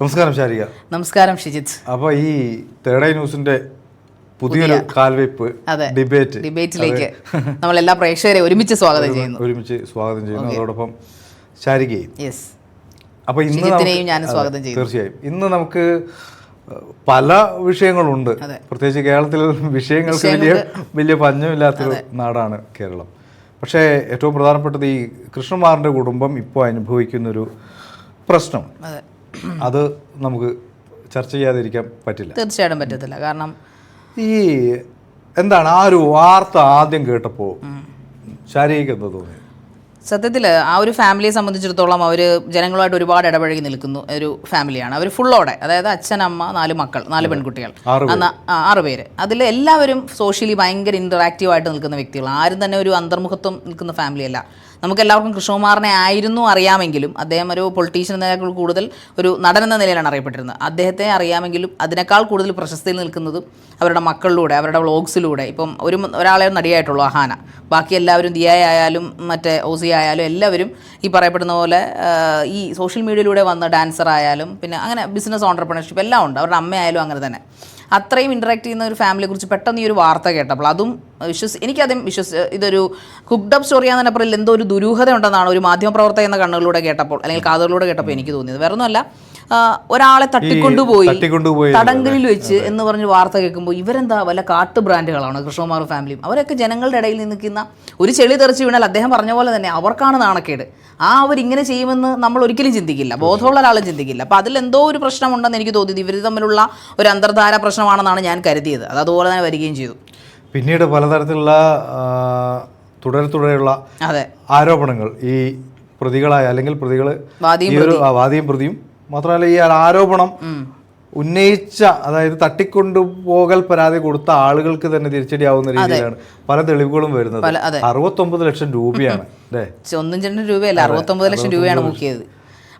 നമസ്കാരം ശാരിക. നമസ്കാരം ഷിജിത്ത്. അപ്പോൾ ഈ തേർഡ് ഐ ന്യൂസിന്റെ പുതിയൊരു കാൽവയ്പ് അതെ. ഡിബേറ്റ് ഡിബേറ്റിലേക്ക് നമ്മൾ എല്ലാ പ്രേക്ഷകരെ ഒരുമിച്ച് സ്വാഗതം ചെയ്യുന്നു. ഒരുമിച്ച് സ്വാഗതം ചെയ്യുന്നു. അതോടൊപ്പം ശാരികയും. യെസ്. അപ്പോൾ ഇന്ന് ഞാൻ സ്വാഗതം ചെയ്യും. തീർച്ചയായും. ഇന്ന് നമുക്ക് പല വിഷയങ്ങളുണ്ട്. പ്രത്യേകിച്ച് കേരളത്തിൽ വിഷയങ്ങൾക്ക് വലിയ വലിയ പഞ്ഞമില്ലാത്തൊരു നാടാണ് കേരളം. പക്ഷേ ഏറ്റവും പ്രധാനപ്പെട്ടത് ഈ കൃഷ്ണമാറിന്റെ കുടുംബം ഇപ്പോൾ അനുഭവിക്കുന്നൊരു പ്രശ്നം അതെ നമുക്ക് ചർച്ച ചെയ്യാതിരിക്കാൻ പറ്റില്ല. തീർച്ചയായിട്ടും പറ്റത്തില്ല. കാരണം ഈ എന്താണ് ആ ഒരു വാർത്ത ആദ്യം കേട്ടപ്പോൾ ശാരീരിക എന്താ തോന്നി സത്യത്തിൽ ആ ഒരു ഫാമിലിയെ സംബന്ധിച്ചിടത്തോളം അവർ ജനങ്ങളുമായിട്ട് ഒരുപാട് ഇടപഴകി നിൽക്കുന്നു ഒരു ഫാമിലിയാണ്. അവർ ഫുള്ളോടെ അതായത് അച്ഛൻ അമ്മ നാല് മക്കൾ നാല് പെൺകുട്ടികൾ. ആറ് ആറ് പേര്. അതിൽ എല്ലാവരും സോഷ്യലി ഭയങ്കര ഇന്ററാക്റ്റീവ് ആയിട്ട് നിൽക്കുന്ന വ്യക്തികൾ ആരും തന്നെ ഒരു അന്തർമുഖത്വം നിൽക്കുന്ന ഫാമിലിയല്ല നമുക്ക് എല്ലാവർക്കും കൃഷ്ണകുമാറിനെ ആയിരുന്നു അറിയാമെങ്കിലും അദ്ദേഹം ഒരു പൊളിറ്റീഷ്യൻ എന്നതിനേക്കാൾ കൂടുതൽ ഒരു നടൻ എന്ന നിലയിലാണ് അറിയപ്പെട്ടിരുന്നത്. അദ്ദേഹത്തെ അറിയാമെങ്കിലും അതിനേക്കാൾ കൂടുതൽ പ്രശസ്തിയിൽ നിൽക്കുന്നതും അവരുടെ മക്കളിലൂടെ അവരുടെ വ്ളോഗ്സിലൂടെ ഇപ്പം ഒരു ഒരാളെ നടിയായിട്ടുള്ളൂ അഹാന. ബാക്കി എല്ലാവരും ദിയ ആയാലും മറ്റേ ഓസി ആയാലും എല്ലാവരും ഈ പറയപ്പെടുന്ന പോലെ ഈ സോഷ്യൽ മീഡിയയിലൂടെ വന്ന ഡാൻസർ ആയാലും പിന്നെ അങ്ങനെ ബിസിനസ് ഓണ്ടർപ്രണർഷിപ്പ് എല്ലാം ഉണ്ട്. അവരുടെ അമ്മയായാലും അങ്ങനെ തന്നെ. അത്രയും ഇന്ററാക്ട് ചെയ്യുന്ന ഒരു ഫാമിലിയെ കുറിച്ച് പെട്ടെന്ന് ഈ ഒരു വാർത്ത കേട്ടപ്പോൾ അതും വിശ്വസ് എനിക്കതും വിശ്വസ് ഇതൊരു കുക്ഡപ്പ് സ്റ്റോറിയാന്ന് പറയില്ല എന്തോ ഒരു ദുരൂഹത ഉണ്ടെന്നാണ് ഒരു മാധ്യമപ്രവർത്തക എന്ന കണ്ണുകളിലൂടെ കേട്ടപ്പോൾ അല്ലെങ്കിൽ കാതുകളിലൂടെ കേട്ടപ്പോൾ എനിക്ക് തോന്നിയത്. വേറെ ഒന്നുമല്ല ആ, ഒരാളെ തട്ടിക്കൊണ്ടുപോയി തട്ടിക്കൊണ്ടുപോയി തടങ്കലിൽ വെച്ച് എന്ന് പറഞ്ഞ് വാർത്ത കേൾക്കുമ്പോൾ ഇവരെന്താ വല്ല കാട്ടു ബ്രാൻഡുകളാണ് കൃഷ്ണകുമാർ ഫാമിലിയും? അവരൊക്കെ ജനങ്ങളുടെ ഇടയിൽ നിൽക്കുന്ന ഒരു ചെളി തെറിച്ച് വീണാൽ അദ്ദേഹം പറഞ്ഞ പോലെ തന്നെ അവർക്കാണ് നാണക്കേട്. ആ അവരിങ്ങനെ ചെയ്യുമെന്ന് നമ്മൾ ഒരിക്കലും ചിന്തിക്കില്ല. ബോധമുള്ള ഒരാളും ചിന്തിക്കില്ല. അപ്പോൾ അതിൽ എന്തോ ഒരു പ്രശ്നമുണ്ടെന്ന് എനിക്ക് തോന്നിയത് ഇവർ തമ്മിലുള്ള ഒരു അന്തർധാര പ്രശ്നമാണെന്നാണ് ഞാൻ കരുതിയത്. അത് അതുപോലെ തന്നെ വരികയും ചെയ്തു. പിന്നീട് പലതരത്തിലുള്ള തുടരെ തുടരെയുള്ള ആരോപണങ്ങൾ ഈ പ്രതികളായ അല്ലെങ്കിൽ പ്രതികൾ വാദിയും പ്രതിയും മാത്രമല്ല ഈ ആരോപണം ഉന്നയിച്ച അതായത് തട്ടിക്കൊണ്ടുപോകൽ പരാതി കൊടുത്ത ആളുകൾക്ക് തന്നെ തിരിച്ചടിയാവുന്ന രീതിയിലാണ് പല തെളിവുകളും വരുന്നത്. അറുപത്തൊമ്പത് ലക്ഷം രൂപയാണ് ഒന്നും രണ്ട് രൂപയല്ല അറുപത്തൊമ്പത് ലക്ഷം രൂപയാണ് മുക്കിയത്.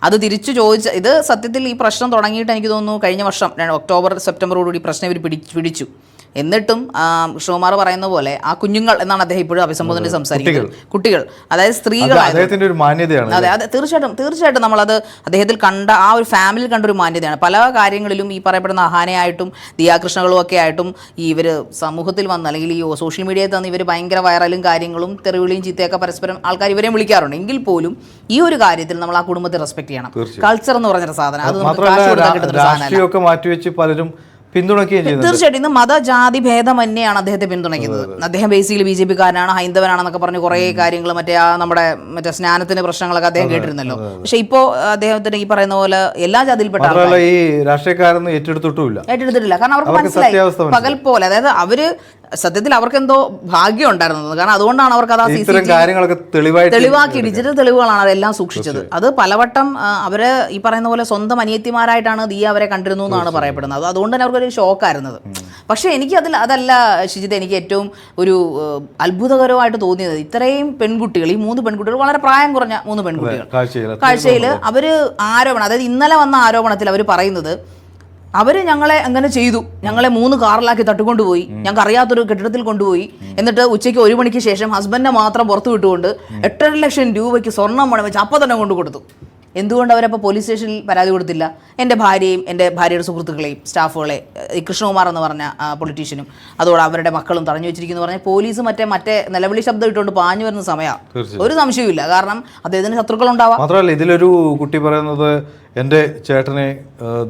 അത് തിരിച്ചു ചോദിച്ച ഇത് സത്യത്തിൽ ഈ പ്രശ്നം തുടങ്ങിയിട്ട് എനിക്ക് തോന്നുന്നു കഴിഞ്ഞ വർഷം ഒക്ടോബർ സെപ്റ്റംബറോടുകൂടി പ്രശ്നം ഇവർ പിടിച്ചു. എന്നിട്ടും കൃഷ്ണകുമാർ പറയുന്ന പോലെ ആ കുഞ്ഞുങ്ങൾ എന്നാണ് അദ്ദേഹം ഇപ്പോഴും അഭിസംബോധന സംസാരിക്കുന്നത്. കുട്ടികൾ. അതായത് മാന്യതയാണ് അതെ അതെ തീർച്ചയായിട്ടും തീർച്ചയായിട്ടും നമ്മളത് അദ്ദേഹത്തിൽ കണ്ട ആ ഒരു ഫാമിലിയിൽ കണ്ട ഒരു മാന്യതയാണ്. പല കാര്യങ്ങളിലും ഈ പറയപ്പെടുന്ന അഹാനയായിട്ടും ദിയാകൃഷ്ണകളും ഒക്കെ ആയിട്ടും ഈ ഇവർ സമൂഹത്തിൽ വന്ന് അല്ലെങ്കിൽ ഈ സോഷ്യൽ മീഡിയയിൽ തന്ന് ഇവർ ഭയങ്കര വൈറലും കാര്യങ്ങളും തെറിവിളിയും ചീത്തയൊക്കെ പരസ്പരം ആൾക്കാർ ഇവരെയും വിളിക്കാറുണ്ട്. എങ്കിൽ പോലും ഈ ഒരു കാര്യത്തിൽ നമ്മൾ ആ കുടുംബത്തെ റെസ്പെക്ട് ചെയ്യണം. കൾച്ചർ എന്ന് പറഞ്ഞൊരു സാധനം. അത് നമുക്ക് കാശ് കൊടുക്കാൻ കിട്ടുന്ന സാധനമല്ല. മാറ്റിവെച്ച് പലരും പിന്തുണയ്ക്കുകയും ചെയ്യുന്നു തീർച്ചയായിട്ടും ഇന്ന് മതജാതി ഭേദമന്യെയാണ് അദ്ദേഹത്തെ പിന്തുണയ്ക്കുന്നത്. അദ്ദേഹം ബേസിക്കലി ബി ജെ പി കാരനാണ് ഹൈന്ദവനാണെന്നൊക്കെ പറഞ്ഞ് കുറേ കാര്യങ്ങൾ മറ്റേ ആ നമ്മുടെ മറ്റേ സ്നാനത്തിന്റെ പ്രശ്നങ്ങളൊക്കെ അദ്ദേഹം കേട്ടിരുന്നല്ലോ. പക്ഷെ ഇപ്പോ അദ്ദേഹത്തിന് ഈ പറയുന്ന പോലെ എല്ലാ ജാതിയിൽപ്പെട്ട ഈ രാഷ്ട്രീയക്കാരൊന്നും ഏറ്റെടുത്തിട്ടില്ല. കാരണം അവർക്ക് മനസ്സിലായി. പകൽ പോലെ. അതായത് അവർ സത്യത്തിൽ അവർക്ക് എന്തോ ഭാഗ്യം ഉണ്ടായിരുന്നത്. കാരണം അതുകൊണ്ടാണ് അവർക്ക് അത് ഇത്തരം കാര്യങ്ങളൊക്കെ തെളിവാക്കി ഡിജിറ്റൽ തെളിവുകളാണ് അതെല്ലാം സൂക്ഷിച്ചത്. അത് പലവട്ടം അവർ ഈ പറയുന്ന പോലെ സ്വന്തം അനിയത്തിമാരായിട്ടാണ് ദിയ അവരെ കണ്ടിരുന്നു എന്നാണ് പറയപ്പെടുന്നത്. അത് അതുകൊണ്ട് തന്നെ അവർക്കൊരു ഷോക്കായിരുന്നത്. പക്ഷേ എനിക്ക് അതിൽ അതല്ല ഷിജിത് എനിക്ക് ഏറ്റവും ഒരു അത്ഭുതകരമായിട്ട് തോന്നിയത് ഇത്രയും പെൺകുട്ടികൾ ഈ മൂന്ന് പെൺകുട്ടികൾ വളരെ പ്രായം കുറഞ്ഞ മൂന്ന് പെൺകുട്ടികൾ. കാഴ്ചയിൽ അവർ ആരോപണം അതായത് ഇന്നലെ വന്ന ആരോപണത്തിൽ അവർ പറയുന്നത് അവർ ഞങ്ങളെ അങ്ങനെ ചെയ്തു. ഞങ്ങളെ മൂന്ന് കാറിലാക്കി തട്ടിക്കൊണ്ടുപോയി. ഞങ്ങൾക്ക് അറിയാത്തൊരു കെട്ടിടത്തിൽ കൊണ്ടുപോയി. എന്നിട്ട് ഉച്ചയ്ക്ക് ഒരു മണിക്ക് ശേഷം ഹസ്ബൻഡിനെ മാത്രം പുറത്തു വിട്ടുകൊണ്ട് എട്ടര ലക്ഷം രൂപയ്ക്ക് സ്വർണം പണം വെച്ച് അപ്പം തന്നെ കൊണ്ടു കൊടുത്തു. എന്തുകൊണ്ട് അവരപ്പോൾ പോലീസ് സ്റ്റേഷനിൽ പരാതി കൊടുത്തില്ല? എന്റെ ഭാര്യയും എന്റെ ഭാര്യയുടെ സുഹൃത്തുക്കളെയും സ്റ്റാഫുകളെ ഈ കൃഷ്ണകുമാർ എന്ന് പറഞ്ഞ പൊളിറ്റീഷ്യനും അതോടെ അവരുടെ മക്കളും തടഞ്ഞു വെച്ചിരിക്കുന്നു പറഞ്ഞാൽ പോലീസ് മറ്റേ മറ്റേ നിലവിളി ശബ്ദം ഇട്ടുകൊണ്ട് പാഞ്ഞു വരുന്ന സമയമാണ് ഒരു സംശയവുമില്ല. കാരണം അദ്ദേഹത്തിന് ശത്രുക്കളുണ്ടാവാം മാത്രമല്ല ഇതിലൊരു കുട്ടി പറയുന്നത് എന്റെ ചേട്ടനെ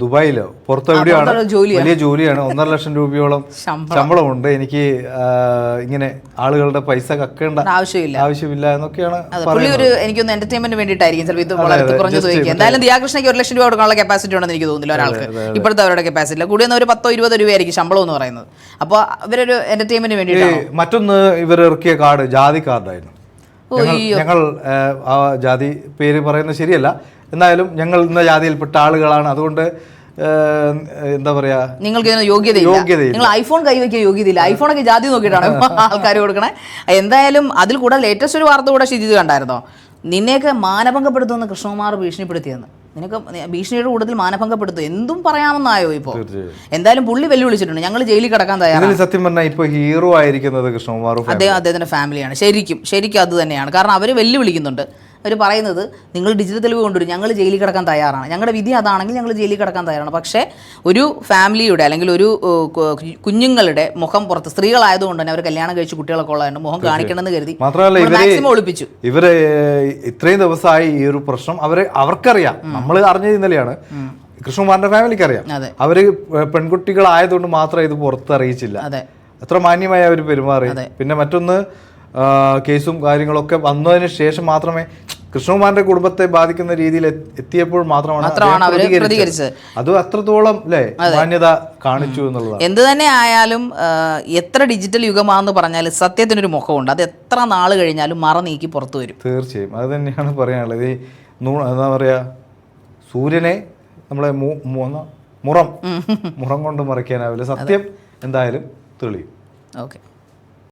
ദുബായിൽ പുറത്തെവിടെയാണ് പുറത്ത് എവിടെയാണ്? വലിയ ജോലിയാണ്. ഒന്നര ലക്ഷം രൂപയോളം ശമ്പളം. ശമ്പളമുണ്ട്. എനിക്ക് ഇങ്ങനെ ആളുകളുടെ പൈസ കക്കേണ്ട ആവശ്യമില്ല. ആവശ്യമില്ല എന്നൊക്കെയാണ് ഒരു എനിക്കൊന്ന് എന്റർടൈൻമെന്റ് വേണ്ടിയിട്ടായിരിക്കും ചിലപ്പോൾ ഇത് വളരെ കുറഞ്ഞു ചോദിക്കുക എന്തായാലും ദിയാകൃഷ്ണയ്ക്ക് ഒരു ലക്ഷം രൂപ കൊടുക്കാനുള്ള കപ്പാസിറ്റി ഉണ്ടെന്ന് എനിക്ക് തോന്നുന്നില്ല ഒരാൾക്ക്. ഇപ്പോഴത്തെ അവരുടെ കപ്പാസിറ്റി കൂടി ഒരു പത്തോ ഇരുപതോ രൂപയായിരിക്കും ശമ്പളം എന്ന് പറയുന്നത്. അപ്പോൾ ഇവരൊരു എന്റർടൈൻമെന്റ് വേണ്ടിയിട്ടാണ്? മറ്റൊന്ന് ഇവർ ഇറക്കിയ കാർഡ് ജാതി കാർഡായിരുന്നു. ഞങ്ങൾ ആ, ജാതി പേര് പറയുന്നത് ശരിയല്ല. എന്നാലും ഞങ്ങൾ ഇന്ന ജാതിയിൽപ്പെട്ട ആളുകളാണ്. അതുകൊണ്ട് എന്താ പറയാ? നിങ്ങൾക്ക് ഇതിന് യോഗ്യതയില്ല. നിങ്ങൾ ഐഫോൺ കൈവയ്ക്കാൻ യോഗ്യതയില്ല. ഐഫോണൊക്കെ ജാതി നോക്കിയിട്ടാണ് ആൾക്കാർ കൊടുക്കണേ. എന്തായാലും അതിൽ കൂടെ ലേറ്റസ്റ്റ് ഒരു വാർത്ത കൂടെ ശിജിത് കണ്ടായിരുന്നോ? നിന്നെയൊക്കെ മാനഭംഗപ്പെടുത്തുമെന്ന് കൃഷ്ണകുമാർ ഭീഷണിപ്പെടുത്തിയെന്ന്. നിനക്ക് ഭീഷണിയുടെ കൂടുതൽ മാനഭംഗപ്പെടുത്തും? എന്തും പറയാമെന്നായോ ഇപ്പോൾ എന്തായാലും പുള്ളി വെല്ലുവിളിച്ചിട്ടുണ്ട് ഞങ്ങൾ ജയിലിൽ കിടക്കാൻ തയ്യാറാണ്. സത്യം പറഞ്ഞാൽ ഇപ്പോൾ ഹീറോ ആയിരിക്കുന്നത് കൃഷ്ണകുമാർ അദ്ദേഹം അദ്ദേഹത്തിന്റെ ഫാമിലിയാണ്. ശരിക്കും ശരിക്കും അത് തന്നെയാണ്. കാരണം അവർ വെല്ലുവിളിക്കുന്നുണ്ട്. അവർ പറയുന്നത് നിങ്ങൾ ഡിജിറ്റൽ തെളിവ് കൊണ്ടുവരും. ഞങ്ങൾ ജയിലിൽ കിടക്കാൻ തയ്യാറാണ്. ഞങ്ങളുടെ വിധി അതാണെങ്കിൽ ഞങ്ങൾ ജയിലിൽ കിടക്കാൻ തയ്യാറാണ്. പക്ഷേ ഒരു ഫാമിലിയുടെ അല്ലെങ്കിൽ ഒരു കുഞ്ഞുങ്ങളുടെ മുഖം പുറത്ത് സ്ത്രീകളായതുകൊണ്ട് തന്നെ അവർ കല്യാണം കഴിച്ച് കുട്ടികളൊക്കെ ഉള്ളതുകൊണ്ട് മുഖം കാണിക്കണമെന്ന് കരുതി. മാത്രമല്ല ഒളിപ്പിച്ചു. ഇവർ ഇത്രയും ദിവസമായി ഈ ഒരു പ്രശ്നം അവരെ അവർക്കറിയാം. നമ്മൾ അറിഞ്ഞത് ഇന്നലെയാണ്. കൃഷ്ണകുമാറിന്റെ ഫാമിലിക്ക് അറിയാം. അവർ പെൺകുട്ടികളായതുകൊണ്ട് മാത്രം ഇത് പുറത്ത് അറിയിച്ചില്ല. അതെ. എത്ര മാന്യമായി അവർ പെരുമാറി. പിന്നെ മറ്റൊന്ന് കേസും കാര്യങ്ങളൊക്കെ വന്നതിന് ശേഷം മാത്രമേ കൃഷ്ണകുമാറിന്റെ കുടുംബത്തെ ബാധിക്കുന്ന രീതിയിൽ എത്തിയപ്പോൾ മാത്രമാണ് പ്രതികരിച്ചത്. അത് അത്രത്തോളം അല്ലേ മാന്യത കാണിച്ചു എന്നുള്ളത് എന്ത് തന്നെ ആയാലും എത്ര ഡിജിറ്റൽ യുഗമാണെന്ന് പറഞ്ഞാൽ സത്യത്തിനൊരു മുഖമുണ്ട്. അത് എത്ര നാൾ കഴിഞ്ഞാലും മറ നീക്കി പുറത്തു വരും. തീർച്ചയായും. അത് തന്നെയാണ് പറയാനുള്ളത്. ഈ എന്താ പറയാ സൂര്യനെ നമ്മളെ മുറം. മുറം കൊണ്ട് മറയ്ക്കാനാവില്ല സത്യം എന്തായാലും തെളിയും. ഓക്കെ.